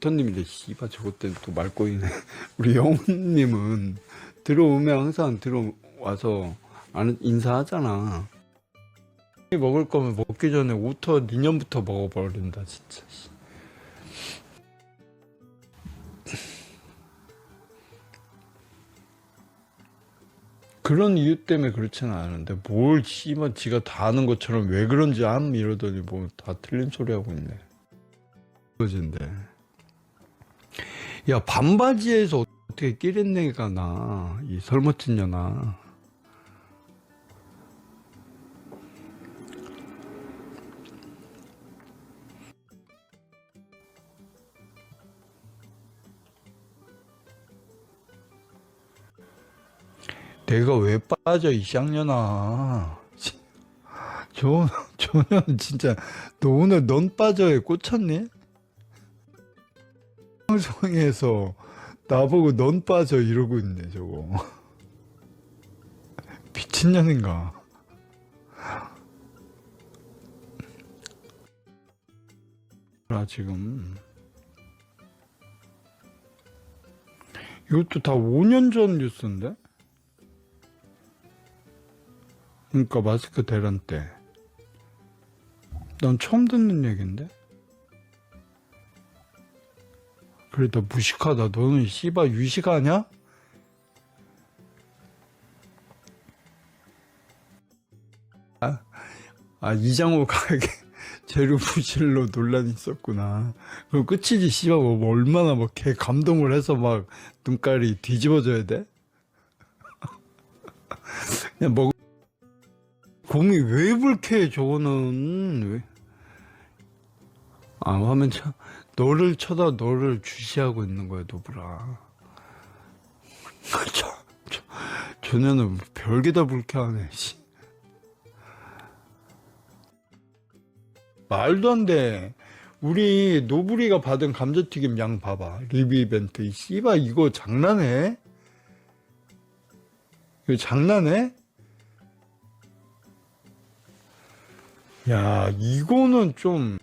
오터님인데 씨발 저것 때문에 또 말 꼬이네. 우리 영훈님은 들어오면 항상 들어와서 안 인사하잖아. 먹을 거면 먹기 전에 오터 니년부터 먹어버린다 진짜. 씨. 그런 이유 때문에 그렇지는 않은데 뭘 씨발 지가 다 아는 것처럼 왜 그런지 암 이러더니 뭐 다 틀린 소리 하고 있네. 그거진데. 야 반바지에서 어떻게 끼렛내가 나? 이 설머친 년아. 내가 왜 빠져 이 쌍년아 저, 저년 진짜 너 오늘 넌 빠져에 꽂혔니? 방송에서 나보고 넌 빠져 이러고 있네 저거 미친년인가 아 지금 이것도 다 5년 전 뉴스인데? 그러니까 마스크 대란 때. 난 처음 듣는 얘긴데? 그래도 무식하다. 너는 씨발 유식하냐? 아, 아 이장호 가게 재료 부실로 논란이 있었구나. 그럼 끝이지 씨발 뭐 얼마나 막 개 감동을 해서 막 눈깔이 뒤집어져야 돼? 그냥 먹 곰이 왜 불쾌해 저거는 왜? 아 화면 쳐 너를 쳐다 너를 주시하고 있는 거야 노브라 저, 저, 저 년은 별게 다 불쾌하네 씨. 말도 안돼 우리 노브리가 받은 감자튀김 양 봐봐 리뷰 이벤트 이 씨발 이거 장난해? 이거 장난해? 야, 이거는 좀